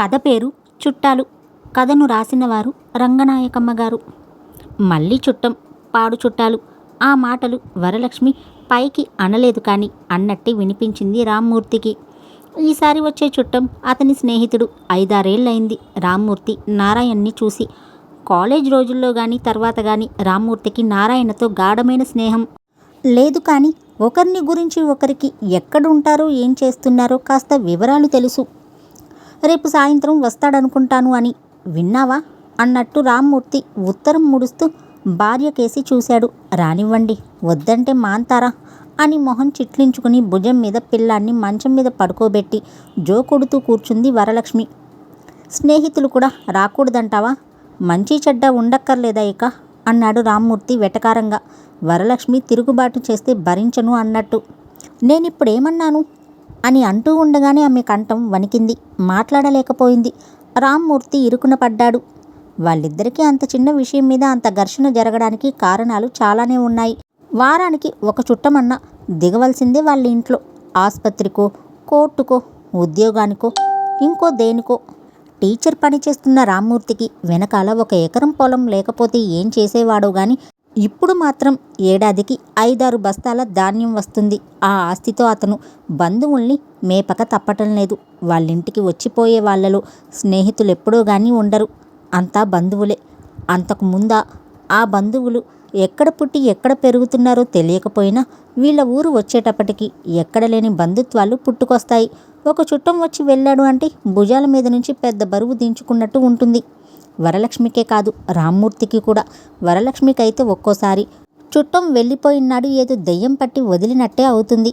కథ పేరు చుట్టాలు. కథను రాసినవారు రంగనాయకమ్మ గారు మళ్ళీ చుట్టం పాడు చుట్టాలు. ఆ మాటలు వరలక్ష్మి పైకి అనలేదు కానీ అన్నట్టే వినిపించింది రామ్మూర్తికి. ఈసారి వచ్చే చుట్టం అతని స్నేహితుడు ఐదారేళ్ళయింది రామ్మూర్తి నారాయణ్ని చూసి. కాలేజ్ రోజుల్లో కానీ తర్వాత కానీ రామ్మూర్తికి నారాయణతో గాఢమైన స్నేహం. లేదు కానీ ఒకరిని గురించి ఒకరికి ఎక్కడుంటారో ఏం చేస్తున్నారో కాస్త వివరాలు తెలుసు. రేపు సాయంత్రం వస్తాడనుకుంటాను అని. విన్నావా? అన్నట్టు రామ్మూర్తి ఉత్తరం ముడుస్తూ భార్య కేసి చూశాడు. రానివ్వండి వద్దంటే మాంతారా అని మొహం చిట్లించుకుని భుజం మీద పిల్లాన్ని మంచం మీద పడుకోబెట్టి జో కొడుతూ కూర్చుంది వరలక్ష్మి. స్నేహితులు కూడా రాకూడదంటావా? మంచి చెడ్డ ఉండక్కర్లేదా ఇక? అన్నాడు రామ్మూర్తి వెటకారంగా. వరలక్ష్మి తిరుగుబాటు చేస్తే భరించను అన్నట్టు. నేనిప్పుడేమన్నాను? అని అంటూ ఉండగానే ఆమె కంఠం వణికింది. మాట్లాడలేకపోయింది. రామ్మూర్తి ఇరుకున పడ్డాడు. వాళ్ళిద్దరికీ అంత చిన్న విషయం మీద అంత ఘర్షణ జరగడానికి కారణాలు చాలానే ఉన్నాయి. వారానికి ఒక చుట్టమన్నా దిగవలసిందే వాళ్ళ ఇంట్లో. ఆసుపత్రికో కోర్టుకో ఉద్యోగానికో ఇంకో దేనికో. టీచర్ పని చేస్తున్న రామ్మూర్తికి వెనకాల ఒక ఎకరం పొలం లేకపోతే ఏం చేసేవాడో గాని ఇప్పుడు మాత్రం ఏడాదికి ఐదారు బస్తాల ధాన్యం వస్తుంది. ఆ ఆస్తితో అతను బంధువుల్ని మేపక తప్పటం లేదు. వాళ్ళింటికి వచ్చిపోయే వాళ్ళలో స్నేహితులు ఎప్పుడో కానీ ఉండరు. అంతా బంధువులే. అంతకు ముందా ఆ బంధువులు ఎక్కడ పుట్టి ఎక్కడ పెరుగుతున్నారో తెలియకపోయినా వీళ్ళ ఊరు వచ్చేటప్పటికి ఎక్కడ లేని బంధుత్వాలు పుట్టుకొస్తాయి. ఒక చుట్టం వచ్చి వెళ్ళాడు అంటే భుజాల మీద నుంచి పెద్ద బరువు దించుకున్నట్టు ఉంటుంది. వరలక్ష్మికే కాదు రామ్మూర్తికి కూడా. వరలక్ష్మికైతే ఒక్కోసారి చుట్టం వెళ్ళిపోయినాడు ఏదో దెయ్యం పట్టి వదిలినట్టే అవుతుంది.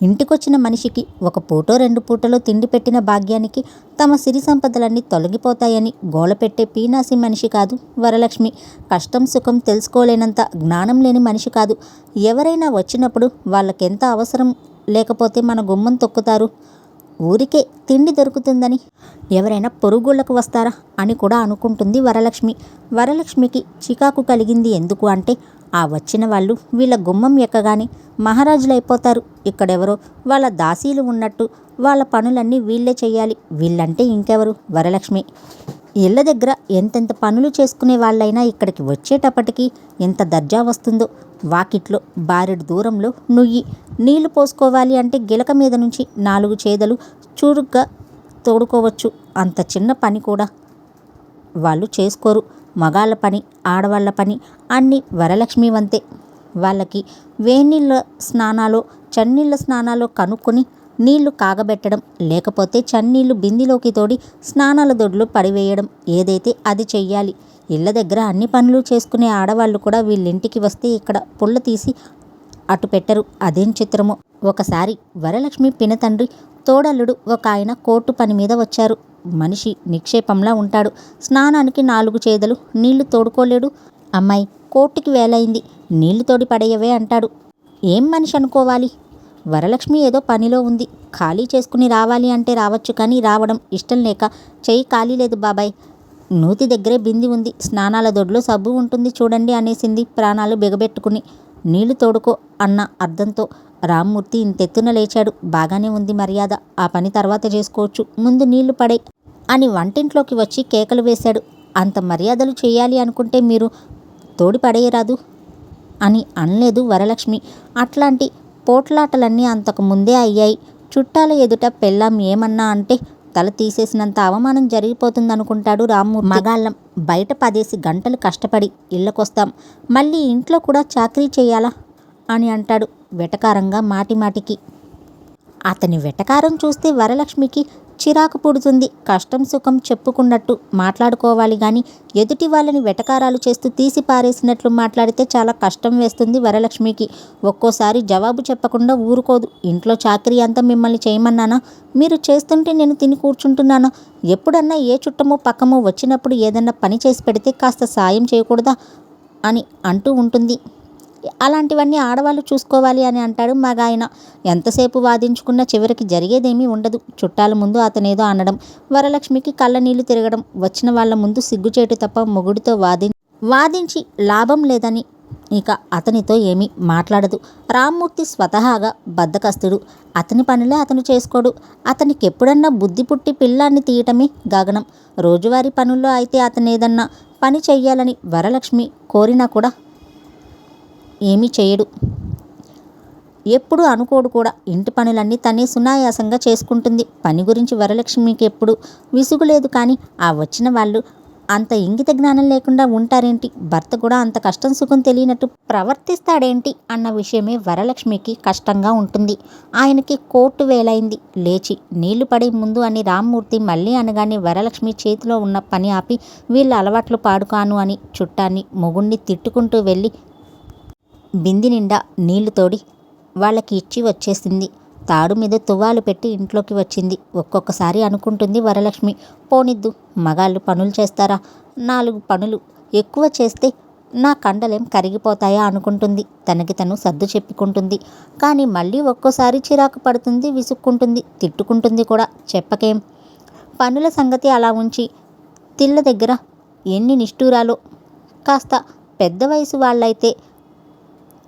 ఇంటికొచ్చిన మనిషికి ఒక పూటో రెండు పూటలో తిండి పెట్టిన భాగ్యానికి తమ సిరి సంపదలన్నీ తొలగిపోతాయని గోలపెట్టే పీనాసి మనిషి కాదు వరలక్ష్మి. కష్టం సుఖం తెలుసుకోలేనంత జ్ఞానం లేని మనిషి కాదు. ఎవరైనా వచ్చినప్పుడు వాళ్ళకెంత అవసరం లేకపోతే మన గుమ్మం తొక్కుతారు. ఊరికే తిండి దొరుకుతుందని. ఎవరైనా పొరుగుళ్ళకు వస్తారా అని కూడా అనుకుంటుంది వరలక్ష్మి. వరలక్ష్మికి చికాకు కలిగింది ఎందుకు అంటే ఆ వచ్చిన వాళ్ళు వీళ్ళ గుమ్మం ఎక్కగానే మహారాజులు అయిపోతారు ఇక్కడెవరో? వాళ్ళ దాసీలు ఉన్నట్టు వాళ్ళ పనులన్నీ వీళ్ళే చేయాలి వీళ్ళంటే ఇంకెవరు? వరలక్ష్మి. ఇళ్ళ దగ్గర ఎంతెంత పనులు చేసుకునే వాళ్ళైనా ఇక్కడికి వచ్చేటప్పటికి ఎంత దర్జా వస్తుందో. వాకిట్లో బారెడు దూరంలో నుయ్యి. నీళ్ళు పోసుకోవాలి అంటే గిలక మీద నుంచి నాలుగు చేదలు చురుగ్గా తోడుకోవచ్చు. అంత చిన్న పని కూడా వాళ్ళు చేసుకోరు. మగాళ్ళ పని ఆడవాళ్ళ పని అన్నీ వరలక్ష్మి వంతే. వాళ్ళకి వేనీళ్ళ స్నానాలు చన్నీళ్ళ స్నానాలు కనుక్కొని నీళ్ళు కాగబెట్టడం లేకపోతే చన్నీళ్ళు బిందిలోకి తోడి స్నానాల దొడ్లు పడివేయడం ఏదైతే అది చెయ్యాలి. ఇళ్ళ దగ్గర అన్ని పనులు చేసుకునే ఆడవాళ్ళు కూడా వీళ్ళింటికి వస్తే ఇక్కడ పుల్ల తీసి అటు పెట్టరు. అదేం చిత్రమో? ఒకసారి వరలక్ష్మి పినతండ్రి తోడల్లుడు ఒక ఆయన కోర్టు పని మీద వచ్చారు. మనిషి నిక్షేపంలా ఉంటాడు. స్నానానికి నాలుగు చేదలు నీళ్ళు తోడుకోలేడు. అమ్మాయి కోర్టుకి వేలైంది. నీళ్ళు తోడి పడేయవే అంటాడు. ఏం మనిషి అనుకోవాలి? వరలక్ష్మి ఏదో పనిలో ఉంది. ఖాళీ చేసుకుని రావాలి అంటే రావచ్చు కానీ రావడం ఇష్టం లేక చెయ్యి ఖాళీ లేదు బాబాయ్. నూతి దగ్గరే బింది ఉంది. స్నానాల దొడ్లో సబ్బు ఉంటుంది చూడండి అనేసింది ప్రాణాలు బిగబెట్టుకుని. నీళ్ళు తోడుకో అన్న అర్థంతో రామ్మూర్తి ఇంతెత్తున లేచాడు. బాగానే ఉంది మర్యాద. ఆ పని తర్వాత చేసుకోవచ్చు. ముందు నీళ్ళు పడే అని వంటింట్లోకి వచ్చి కేకలు వేశాడు. అంత మర్యాదలు చేయాలి అనుకుంటే మీరు తోడి పడేయరాదు? అని అనలేదు వరలక్ష్మి. అట్లాంటి పోట్లాటలన్నీ అంతకు ముందే అయ్యాయి. చుట్టాల ఎదుట పెళ్ళాం ఏమన్నా అంటే తల తీసేసినంత అవమానం జరిగిపోతుందనుకుంటాడు రాము మగాళ్ళం బయట పదేసి గంటలు కష్టపడి ఇళ్ళకొస్తాం. మళ్ళీ ఇంట్లో కూడా చాకరీ చేయాలా? అని అంటాడు వెటకారంగా మాటిమాటికి. అతని వెటకారం చూస్తే వరలక్ష్మికి చిరాకు పుడుతుంది. కష్టం సుఖం చెప్పుకున్నట్టు మాట్లాడుకోవాలి కానీ ఎదుటి వాళ్ళని వెటకారాలు చేస్తూ తీసి పారేసినట్లు మాట్లాడితే చాలా కష్టం వేస్తుంది వరలక్ష్మికి. ఒక్కోసారి జవాబు చెప్పకుండా ఊరుకోదు. ఇంట్లో చాకరీ అంతా మిమ్మల్ని చేయమన్నానా? మీరు చేస్తుంటే నేను తిని కూర్చుంటున్నానా? ఎప్పుడన్నా ఏ చుట్టమో పక్కమో వచ్చినప్పుడు ఏదన్నా పని చేసి పెడితే కాస్త సాయం చేయకూడదా? అని అంటూ ఉంటుంది. అలాంటివన్నీ ఆడవాళ్ళు చూసుకోవాలి అని అంటాడు మగాయన ఎంతసేపు వాదించుకున్నా చివరికి జరిగేదేమీ ఉండదు. చుట్టాల ముందు అతనేదో అనడం వరలక్ష్మికి కళ్ళ నీళ్ళు తిరగడం వచ్చిన వాళ్ళ ముందు సిగ్గుచేటు తప్ప మొగుడితో వాది వాదించి లాభం లేదని ఇక అతనితో ఏమీ మాట్లాడదు. రామ్మూర్తి స్వతహాగా బద్దకస్తుడు. అతని పనులే అతను చేసుకోడు. అతనికి ఎప్పుడన్నా బుద్ధి పుట్టి పిల్లాన్ని తీయటమే గగనం. రోజువారీ పనుల్లో అయితే అతను ఏదన్నా పని చెయ్యాలని వరలక్ష్మి కోరినా కూడా ఏమీ చేయడు. ఎప్పుడు అనుకోడు కూడా. ఇంటి పనులన్నీ తనే సునాయాసంగా చేసుకుంటుంది. పని గురించి వరలక్ష్మికి ఎప్పుడు విసుగు లేదు కానీ ఆ వచ్చిన వాళ్ళు అంత ఇంగిత జ్ఞానం లేకుండా ఉంటారేంటి? భర్త కూడా అంత కష్టం సుఖం తెలియనట్టు ప్రవర్తిస్తాడేంటి? అన్న విషయమే వరలక్ష్మికి కష్టంగా ఉంటుంది. ఆయనకి కోర్టు వేలైంది. లేచి నీళ్ళు పడే ముందు అని రామ్మూర్తి మళ్ళీ అనగానే వరలక్ష్మి చేతిలో ఉన్న పని ఆపి వీళ్ళ అలవాట్లు పాడుకాను అని చుట్టాన్ని మొగుణ్ణి తిట్టుకుంటూ వెళ్ళి బింది నిండా నీళ్ళు తోడి వాళ్ళకి ఇచ్చి వచ్చేసింది. తాడు మీద తువ్వాలు పెట్టి ఇంట్లోకి వచ్చింది. ఒక్కొక్కసారి అనుకుంటుంది వరలక్ష్మి పోనిద్దు మగాళ్ళు పనులు చేస్తారా? నాలుగు పనులు ఎక్కువ చేస్తే నా కండలేం కరిగిపోతాయా? అనుకుంటుంది. తనకి తను సర్దు చెప్పుకుంటుంది. కానీ మళ్ళీ ఒక్కోసారి చిరాకు పడుతుంది విసుక్కుంటుంది తిట్టుకుంటుంది కూడా. చెప్పకేం? పనుల సంగతి అలా ఉంచి తిల్ల దగ్గర ఎన్ని నిష్ఠూరాలో. కాస్త పెద్ద వయసు వాళ్ళైతే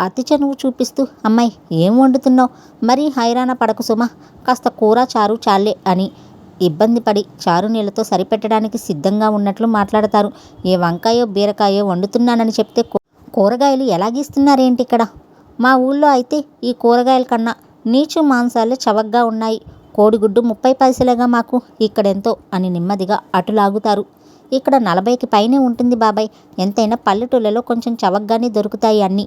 అతి చనువు చూపిస్తూ అమ్మాయి ఏం వండుతున్నావు? మరీ హైరాణ పడకు సుమ. కాస్త కూర చారు చాలే అని ఇబ్బంది పడి చారు నీళ్ళతో సరిపెట్టడానికి సిద్ధంగా ఉన్నట్లు మాట్లాడతారు. ఏ వంకాయో బీరకాయో వండుతున్నానని చెప్తే కూరగాయలు ఎలాగిస్తున్నారేంటి ఇక్కడ? మా ఊళ్ళో అయితే ఈ కూరగాయల కన్నా నీచు మాంసాలే చవగ్గా ఉన్నాయి. కోడిగుడ్డు ముప్పై పైసలుగా మాకు ఇక్కడెంతో అని నెమ్మదిగా అటు లాగుతారు ఇక్కడ నలభైకి పైనే ఉంటుంది బాబాయ్. ఎంతైనా పల్లెటూళ్ళలో కొంచెం చవగ్గానే దొరుకుతాయి అన్నీ.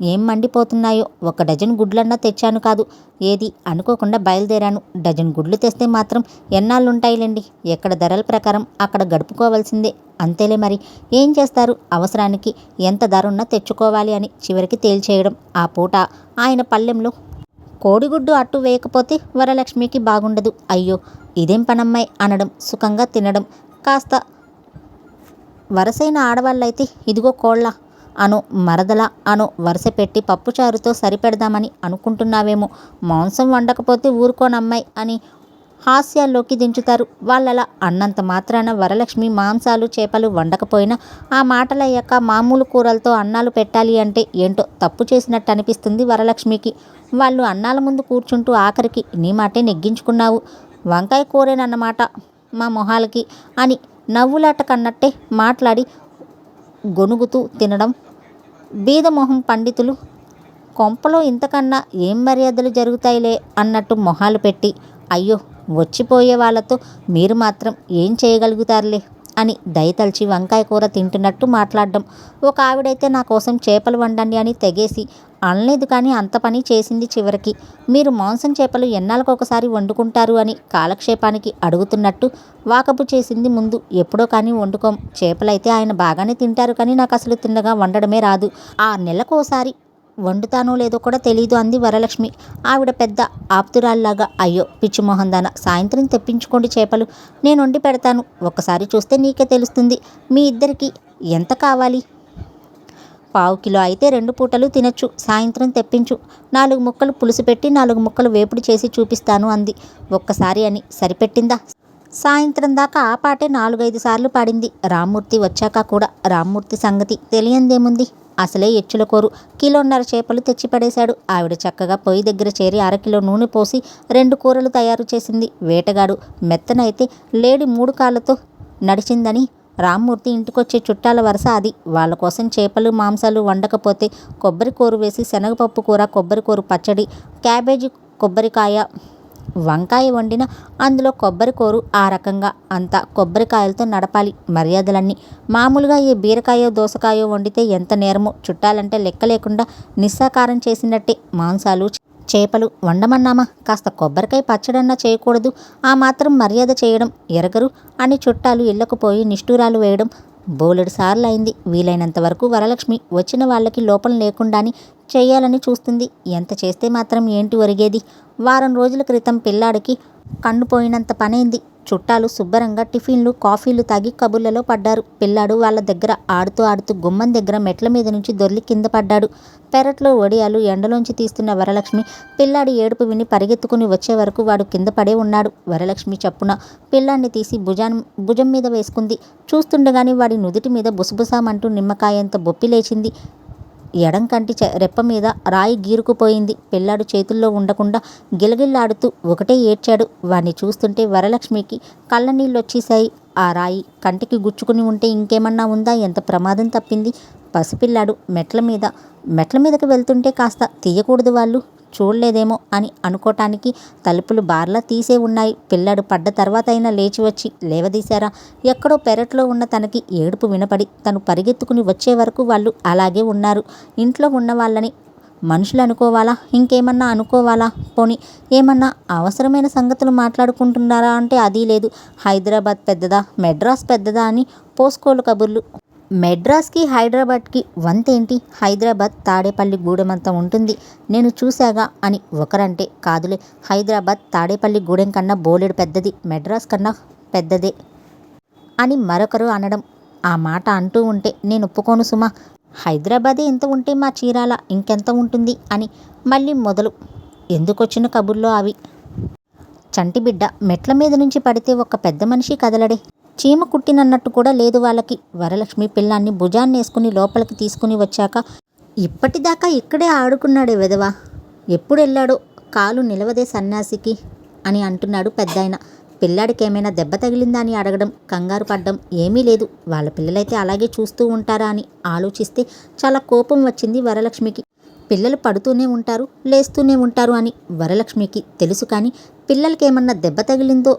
ఏం మండిపోతున్నాయో? ఒక డజన్ గుడ్లన్నా తెచ్చాను కాదు. ఏది? అనుకోకుండా బయలుదేరాను. డజన్ గుడ్లు తెస్తే మాత్రం ఎన్నాళ్ళుంటాయిలేండి? ఎక్కడ ధరల ప్రకారం అక్కడ గడుపుకోవాల్సిందే. అంతేలే మరి. ఏం చేస్తారు? అవసరానికి ఎంత ధర ఉన్నా తెచ్చుకోవాలి అని చివరికి తేల్చేయడం ఆ పూట. ఆయన పల్లెంలో కోడిగుడ్డు అట్టు వేయకపోతే వరలక్ష్మికి బాగుండదు. అయ్యో! ఇదేం పనమ్మాయి? అనడం సుఖంగా తినడం. కాస్త వరసైన ఆడవాళ్ళైతే ఇదిగో కోళ్ళ. అను మరదల అను వరుస పెట్టి పప్పుచారుతో సరిపెడదామని అనుకుంటున్నావేమో. మాంసం వండకపోతే ఊరుకోనమ్మాయి అని హాస్యాల్లోకి దించుతారు. వాళ్ళలా అన్నంత మాత్రాన వరలక్ష్మి మాంసాలు చేపలు వండకపోయినా ఆ మాటలయ్యాక మామూలు కూరలతో అన్నాలు పెట్టాలి అంటే ఏంటో తప్పు చేసినట్టు అనిపిస్తుంది వరలక్ష్మికి. వాళ్ళు అన్నాల ముందు కూర్చుంటూ ఆఖరికి నీ మాటే నెగ్గించుకున్నావు. వంకాయ కూరేనన్నమాట మా మొహాలకి అని నవ్వులాట కన్నట్టే మాట్లాడి గొనుగుతూ తినడం బీదమొహం పండితులు కొంపలో ఇంతకన్నా ఏం మర్యాదలు జరుగుతాయిలే అన్నట్టు మొహాలు పెట్టి అయ్యో వచ్చిపోయే వాళ్ళతో మీరు మాత్రం ఏం చేయగలుగుతారులే? అని దయతలిచి వంకాయ కూర తింటున్నట్టు మాట్లాడడం. ఒక ఆవిడైతే నా కోసం చేపలు వండండి అని తెగేసి అనలేదు కానీ అంత పని చేసింది చివరికి. మీరు మాంసం చేపలు ఎన్నాళ్ళకు ఒకసారి వండుకుంటారు అని కాలక్షేపానికి అడుగుతున్నట్టు వాకపు చేసింది ముందు. ఎప్పుడో కానీ వండుకోం. చేపలైతే ఆయన బాగానే తింటారు కానీ నాకు అసలు తిన్నగా వండడమే రాదు. ఆ నెలకోసారి వండుతానో లేదో కూడా తెలియదు అంది వరలక్ష్మి. ఆవిడ పెద్ద ఆప్తురాల్లాగా అయ్యో పిచ్చిమోహన్ దాన సాయంత్రం తెప్పించుకోండి చేపలు నేను వండి పెడతాను. ఒక్కసారి చూస్తే నీకే తెలుస్తుంది. మీ ఇద్దరికి ఎంత కావాలి? పావు కిలో అయితే రెండు పూటలు తినచ్చు. సాయంత్రం తెప్పించు. నాలుగు ముక్కలు పులుసు పెట్టి నాలుగు ముక్కలు వేపుడు చేసి చూపిస్తాను అంది. ఒక్కసారి అని సరిపెట్టిందా? సాయంత్రం దాకా ఆ పాటే నాలుగైదు సార్లు పాడింది. రామ్మూర్తి వచ్చాక కూడా రామ్మూర్తి సంగతి తెలియందేముంది? అసలే ఎచ్చుల కోరు కిలోన్నర చేపలు తెచ్చిపడేశాడు. ఆవిడ చక్కగా పొయ్యి దగ్గర చేరి అరకిలో నూనె పోసి రెండు కూరలు తయారు చేసింది. వేటగాడు మెత్తనైతే లేడి మూడు కాళ్ళతో నడిచిందని రామ్మూర్తి ఇంటికొచ్చే చుట్టాల వరుస అది. వాళ్ళ కోసం చేపలు మాంసాలు వండకపోతే కొబ్బరి కూర వేసి శనగపప్పు కూర కొబ్బరి కూర పచ్చడి క్యాబేజీ కొబ్బరికాయ వంకాయ వండిన అందులో కొబ్బరి కూరు ఆ రకంగా. అంతా కొబ్బరికాయలతో నడపాలి మర్యాదలన్నీ. మామూలుగా ఈ బీరకాయో దోసకాయో వండితే ఎంత నేరమో. చుట్టాలంటే లెక్క లేకుండా నిస్సాకారం చేసినట్టే. మాంసాలు చేపలు వండమన్నామా? కాస్త కొబ్బరికాయ పచ్చడన్నా చేయకూడదు. ఆ మాత్రం మర్యాద చేయడం ఎరగరు అని చుట్టాలు ఇళ్ళకు పోయి నిష్ఠూరాలు వేయడం బోలెడు సార్లు అయింది వీలైనంత వరకు వరలక్ష్మి వచ్చిన వాళ్ళకి లోపం లేకుండాని చేయాలని చూస్తుంది. ఎంత చేస్తే మాత్రం ఏంటి ఒరిగేది? వారం రోజుల క్రితం పిల్లాడికి కన్ను పోయినంత పనైంది. చుట్టాలు శుభ్రంగా టిఫిన్లు కాఫీలు తాగి కబుర్లలో పడ్డారు. పిల్లాడు వాళ్ళ దగ్గర ఆడుతూ ఆడుతూ గుమ్మం దగ్గర మెట్ల మీద నుంచి దొర్లి కింద పడ్డాడు. పెరట్లో వడియాలు ఎండలోంచి తీస్తున్న వరలక్ష్మి పిల్లాడి ఏడుపు విని పరిగెత్తుకుని వచ్చే వరకు వాడు కింద పడే ఉన్నాడు. వరలక్ష్మి చప్పున పిల్లాన్ని తీసి భుజాన్ భుజం మీద వేసుకుంది. చూస్తుండగానే వాడి నుదుటి మీద బుసబుసామంటూ నిమ్మకాయంత బొప్పి లేచింది. ఎడం కంటి రెప్ప మీద రాయి గీరుకుపోయింది. పిల్లాడు చేతుల్లో ఉండకుండా గిలగిల్లాడుతూ ఒకటే ఏడ్చాడు. వాణ్ణి చూస్తుంటే వరలక్ష్మికి కళ్ళ నీళ్ళు వచ్చేసాయి ఆ రాయి కంటికి గుచ్చుకుని ఉంటే ఇంకేమన్నా ఉందా? ఎంత ప్రమాదం తప్పింది? పసిపిల్లాడు మెట్ల మీద మెట్ల మీదకి వెళ్తుంటే కాస్త తీయకూడదు వాళ్ళు. చూడలేదేమో అని అనుకోటానికి తలుపులు బార్లా తీసే ఉన్నాయి. పిల్లాడు పడ్డ తర్వాత అయినా లేచి వచ్చి లేవదీశారా? ఎక్కడో పెరట్లో ఉన్న తనకి ఏడుపు వినపడి తను పరిగెత్తుకుని వచ్చే వరకు వాళ్ళు అలాగే ఉన్నారు. ఇంట్లో ఉన్న వాళ్ళని మనుషులు అనుకోవాలా? ఇంకేమన్నా అనుకోవాలా? పోని ఏమన్నా అవసరమైన సంగతులు మాట్లాడుకుంటున్నారా అంటే అది లేదు. హైదరాబాద్ పెద్దదా? మెడ్రాస్ పెద్దదా అని పోస్కోలు కబుర్లు మెడ్రాస్కి హైదరాబాద్కి వంతేంటి? హైదరాబాద్ తాడేపల్లి గూడెమంత ఉంటుంది. నేను చూశాగా అని ఒకరంటే కాదులే. హైదరాబాద్ తాడేపల్లి గూడెం కన్నా బోలెడు పెద్దది మెడ్రాస్ కన్నా పెద్దదే అని మరొకరు అనడం ఆ మాట అంటూ ఉంటే నేను ఒప్పుకోను సుమా. హైదరాబాదే ఎంత ఉంటే మా చీరాల ఇంకెంత ఉంటుంది అని మళ్ళీ మొదలు ఎందుకొచ్చిన కబుర్లో అవి? చంటి బిడ్డ మెట్ల మీద నుంచి పడితే ఒక పెద్ద మనిషి కదలడే. చీమ కుట్టినన్నట్టు కూడా లేదు వాళ్ళకి. వరలక్ష్మి పిల్లాన్ని భుజాన్ని వేసుకుని లోపలికి తీసుకుని వచ్చాక ఇప్పటిదాకా ఇక్కడే ఆడుకున్నాడే విధవా ఎప్పుడు వెళ్ళాడో? కాలు నిలవదే సన్యాసికి అని అంటున్నాడు పెద్దాయన. పిల్లాడికి ఏమైనా దెబ్బ తగిలిందా? అని అడగడం కంగారు పడ్డం ఏమీ లేదు. వాళ్ళ పిల్లలైతే అలాగే చూస్తూ ఉంటారా అని ఆలోచిస్తే చాలా కోపం వచ్చింది వరలక్ష్మికి. పిల్లలు పడుతూనే ఉంటారు లేస్తూనే ఉంటారు అని వరలక్ష్మికి తెలుసు కానీ పిల్లలకి ఏమన్నా దెబ్బ తగిలిందో?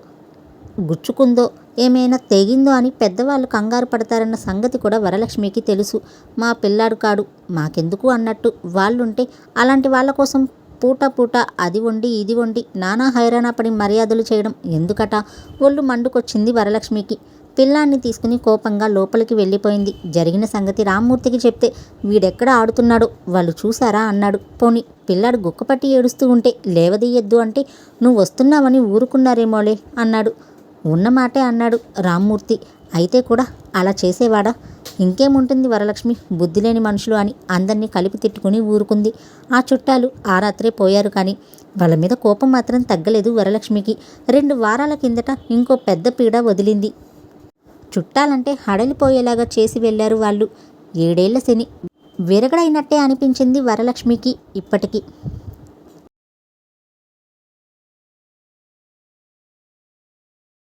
గుచ్చుకుందో ఏమైనా తెగిందో అని పెద్దవాళ్ళు కంగారు పడతారన్న సంగతి కూడా వరలక్ష్మికి తెలుసు. మా పిల్లాడు కాడు మాకెందుకు అన్నట్టు వాళ్ళుంటే అలాంటి వాళ్ళ కోసం పూట పూట అది వండి ఇది వండి నానా హైరాణపడి మర్యాదలు చేయడం ఎందుకట? ఒళ్ళు మండుకొచ్చింది వరలక్ష్మికి. పిల్లాన్ని తీసుకుని కోపంగా లోపలికి వెళ్ళిపోయింది. జరిగిన సంగతి రామ్మూర్తికి చెప్తే వీడెక్కడ ఆడుతున్నాడో వాళ్ళు చూసారా అన్నాడు. పోని పిల్లాడు గుక్కపట్టి ఏడుస్తూ ఉంటే లేవదీయద్దు అంటే నువ్వు వస్తున్నావని ఊరుకున్నారేమోలే అన్నాడు. ఉన్న మాటే అన్నాడు రామ్మూర్తి. అయితే కూడా అలా చేసేవాడా? ఇంకేముంటుంది వరలక్ష్మి? బుద్ధి లేని మనుషులు అని అందరినీ కలిపి తిట్టుకుని ఊరుకుంది. ఆ చుట్టాలు ఆ రాత్రే పోయారు కానీ వాళ్ళ మీద కోపం మాత్రం తగ్గలేదు వరలక్ష్మికి. రెండు వారాల కిందట ఇంకో పెద్ద పీడ వదిలింది. చుట్టాలంటే హడలిపోయేలాగా చేసి వెళ్ళారు వాళ్ళు. ఏడేళ్ళ శని. విరగడైనట్టే అనిపించింది వరలక్ష్మికి ఇప్పటికీ.